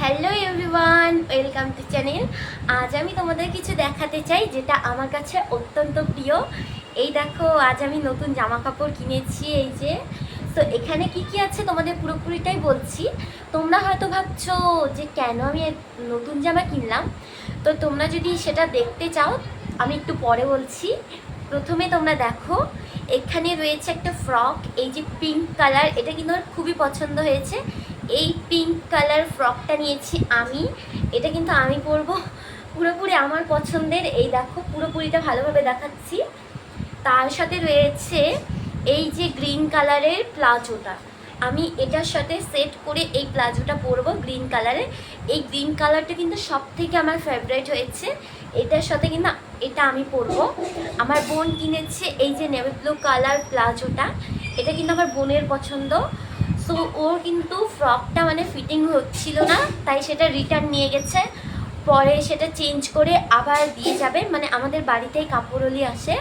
Hello everyone welcome to channel আজ আমি তোমাদের কিছু দেখাতে চাই যেটা আমার কাছে অত্যন্ত প্রিয়। এই দেখো, আজ আমি নতুন জামা কাপড় কিনেছি, এই যে। তো এখানে কি কি আছে তোমাদের পুরোপুরিটাই বলছি। তোমরা হয়তো ভাবছ যে কেন আমি নতুন জামা কিনলাম। তো তোমরা যদি সেটা দেখতে চাও, আমি একটু পরে বলছি। প্রথমে তোমরা দেখো, এখানে রয়েছে একটা ফ্রক, এই যে পিঙ্ক কালার এটা কিন্তু আমার খুবই পছন্দ হয়েছে। এই পিঙ্ক কালার ফ্রকটা নিয়েছি আমি। এটা কিন্তু আমি পরবো পুরোপুরি আমার পছন্দের। এই দেখো, পুরোপুরিটা ভালোভাবে দেখাচ্ছি। তার সাথে রয়েছে এই যে গ্রিন কালারের প্লাজোটা। আমি এটার সাথে সেট করে এই প্লাজোটা পরবো গ্রিন কালারের এই গ্রিন কালারটা কিন্তু সব থেকে আমার ফেভারিট হয়েছে। এটার সাথে কিন্তু এটা আমি পরবো। আমার বোন কিনেছে এই যে নেভি ব্লু কালার প্লাজোটা। এটা কিন্তু আমার বোনের পছন্দ। সো ওর কিন্তু ফ্রকটা মানে ফিটিং হচ্ছিল না, তাই সেটা রিটার্ন নিয়ে গেছে। পরে সেটা চেঞ্জ করে আবার দিয়ে যাবে। মানে আমাদের বাড়িতেই কাপড়লি আসে,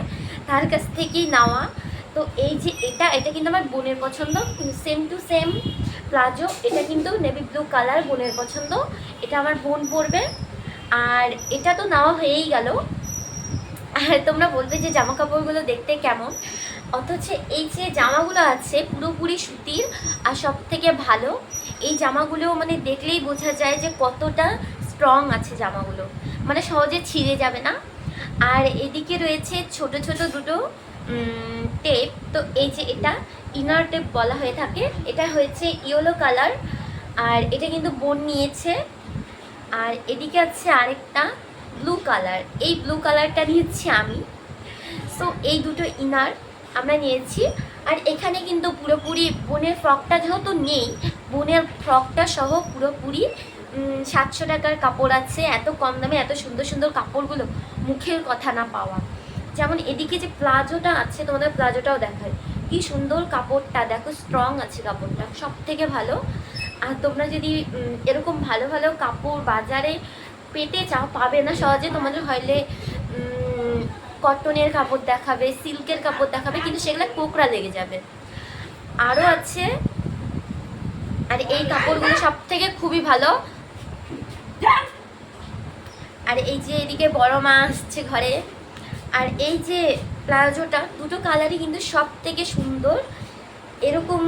তার কাছ থেকেই নেওয়া। তো এই যে এটা এটা কিন্তু আমার বোনের পছন্দ। সেম টু সেম প্লাজো, এটা কিন্তু নেভি ব্লু কালার বোনের পছন্দ। এটা আমার বোন পরবে। আর এটা তো নেওয়া হয়েই গেল। আর তোমরা বলবে যে জামা কাপড়গুলো দেখতে কেমন? অথচ এই যে জামাগুলো আছে, পুরোপুরি সুতির আর সব থেকে ভালো, এই জামাগুলো মানে দেখলেই বোঝা যায় যে কতটা স্ট্রং আছে জামাগুলো। মানে সহজে ছিঁড়ে যাবে না। আর এদিকে রয়েছে ছোট ছোট দুটো টেপ তো এই যে এটা ইনার টেপ বলা হয়ে থাকে, এটা হয়েছে ইয়েলো কালার আর এটা কিন্তু বোন নিয়েছে। আর এদিকে আছে আরেকটা ব্লু কালার এই ব্লু কালারটা নিয়েছি আমি। সো এই দুটো ইনার আমরা নিয়েছি। আর এখানে কিন্তু পুরোপুরি বোনের ফ্রকটা যেহেতু নেই বোনের ফ্রকটা সহ পুরোপুরি সাতশো টাকার কাপড় আছে এত কম দামে এত সুন্দর সুন্দর কাপড়গুলো মুখের কথা না পাওয়া। যেমন এদিকে যে প্লাজোটা আছে তোমাদের প্লাজোটাও দেখায় কি সুন্দর কাপড়টা দেখো স্ট্রং আছে কাপড়টা সব থেকে ভালো। আর তোমরা যদি এরকম ভালো ভালো কাপড় বাজারে পেতে চাও পাবে না সহজে তোমাদের উম, কটনের কাপড় দেখাবে, সিল্কের কাপড় দেখাবে, কিন্তু সেগুলো কোকড়া লেগে যাবে। আরও আছে, আর এই কাপড়গুলো সব থেকে খুবই ভালো। আর এই যে এদিকে বড় মা আসছে ঘরে, আর এই যে প্লাজোটা, দুটো কালারই কিন্তু সব থেকে সুন্দর। এরকম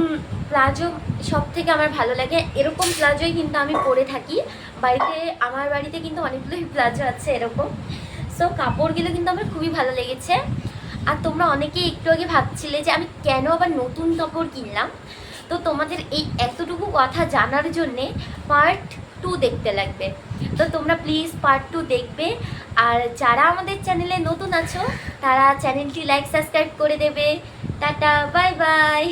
প্লাজো সব থেকে আমার ভালো লাগে। এরকম প্লাজোই কিন্তু আমি পরে থাকি। বাড়িতে, আমার বাড়িতে কিন্তু অনেকগুলোই প্লাজো আছে এরকম। সো কাপড়গুলো কিন্তু আমার খুবই ভালো লেগেছে। আর তোমরা অনেকেই একটু আগে ভাবছিলে যে আমি কেন আবার নতুন কাপড় কিনলাম? তো তোমাদের এই এতটুকু কথা জানার জন্যে পার্ট টু দেখতে লাগবে। তো তোমরা প্লিজ পার্ট টু দেখবে। আর যারা আমাদের চ্যানেলে নতুন আছো, তারা চ্যানেলটি লাইক সাবস্ক্রাইব করে দেবে। Tata bye bye